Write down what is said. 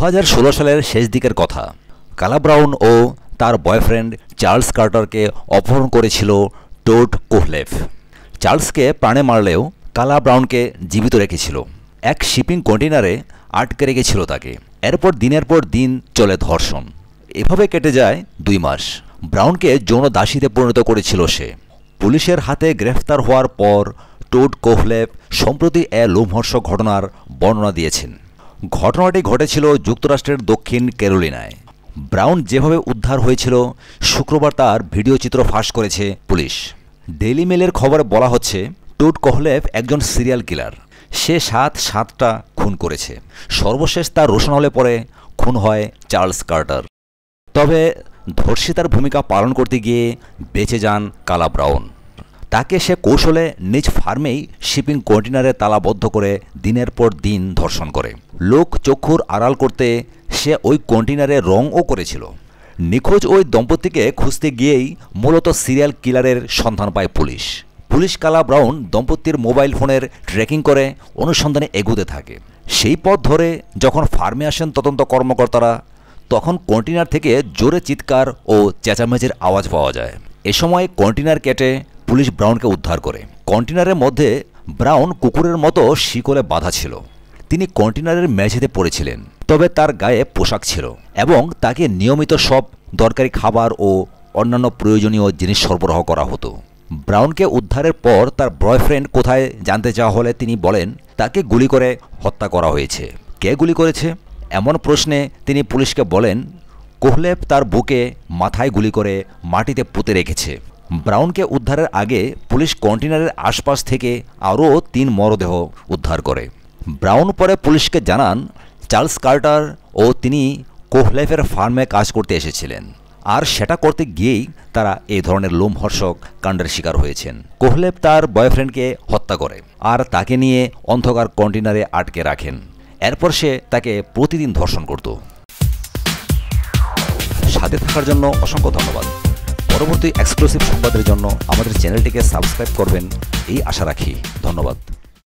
সালের শেষ দিকের কথা। কালা ব্রাউন ও তার বয়ফ্রেন্ড চার্লস কার্টারকে অপহরণ করেছিল টোড কোহলেফ চার্লসকে প্রাণে মারলেও কালা ব্রাউনকে জীবিত রেখেছিল। এক শিপিং কন্টেনারে আটকে রেখেছিল তাকে। এরপর দিনের পর দিন চলে ধর্ষণ। এভাবে কেটে যায় দুই মাস। ব্রাউনকে যৌন দাসীতে পরিণত করেছিল সে। পুলিশের হাতে গ্রেফতার হওয়ার পর টোড কোহলেপ সম্প্রতি এ লোমহর্ষক ঘটনার বর্ণনা দিয়েছেন। ঘটনাটি ঘটেছিল যুক্তরাষ্ট্রের দক্ষিণ ক্যারোলিনায়। ব্রাউন যেভাবে উদ্ধার হয়েছিল, শুক্রবার তার ভিডিও চিত্র ফাঁস করেছে পুলিশ। ডেইলি মেলের খবরে বলা হচ্ছে, টুট কোহলেপ একজন সিরিয়াল কিলার। সে সাত সাতটা খুন করেছে। সর্বশেষ তার রোশন হলে পরে খুন হয় চার্লস কার্টার। তবে ধর্ষিতার ভূমিকা পালন করতে গিয়ে বেঁচে যান কালা ব্রাউন। তাকে সে কৌশলে নিজ ফার্মেই শিপিং কন্টেনারে তালাবদ্ধ করে দিনের পর দিন ধর্ষণ করে। লোক চক্ষুর আড়াল করতে সে ওই কন্টেনারে রঙও করেছিল। নিখোঁজ ওই দম্পতিকে খুঁজতে গিয়েই মূলত সিরিয়াল কিলারের সন্ধান পায় পুলিশ। পুলিশ কালা ব্রাউন দম্পতির মোবাইল ফোনের ট্র্যাকিং করে অনুসন্ধানে এগুতে থাকে। সেই পথ ধরে যখন ফার্মে আসেন তদন্ত কর্মকর্তারা, তখন কন্টেনার থেকে জোরে চিৎকার ও চেঁচামেচির আওয়াজ পাওয়া যায়। এ সময় কন্টেনার কেটে পুলিশ ব্রাউনকে উদ্ধার করে। কন্টেনারের মধ্যে ব্রাউন কুকুরের মতো শিকলে বাঁধা ছিল। তিনি কন্টেনারের মেঝেতে পড়েছিলেন, তবে তার গায়ে পোশাক ছিল এবং তাকে নিয়মিত সব দরকারি খাবার ও অন্যান্য প্রয়োজনীয় জিনিস সরবরাহ করা হতো। ব্রাউনকে উদ্ধারের পর তার বয়ফ্রেন্ড কোথায় জানতে চাওয়া হলে তিনি বলেন, তাকে গুলি করে হত্যা করা হয়েছে। কে গুলি করেছে? এমন প্রশ্নে তিনি পুলিশকে বলেন, কোহলেব তার বুকে মাথায় গুলি করে মাটিতে পুঁতে রেখেছে। ব্রাউনকে উদ্ধারের আগে পুলিশ কন্টেনারের আশপাশ থেকে আরও তিন মরদেহ উদ্ধার করে। ব্রাউন পরে পুলিশকে জানান, চার্লস কার্টার ও তিনি কোহলেফের ফার্মে কাজ করতে এসেছিলেন। আর সেটা করতে গিয়েই তারা এই ধরনের লোমহর্ষক কাণ্ডের শিকার হয়েছেন। কোহলেব তার বয়ফ্রেন্ডকে হত্যা করে আর তাকে নিয়ে অন্ধকার কন্টেনারে আটকে রাখেন। এরপর সে তাকে প্রতিদিন ধর্ষণ করত। সাথে থাকার জন্য অসংখ্য ধন্যবাদ। পরবর্তী এক্সক্লুসিভ সংবাদের জন্য আমাদের চ্যানেলটিকে সাবস্ক্রাইব করবেন এই আশা রাখি। ধন্যবাদ।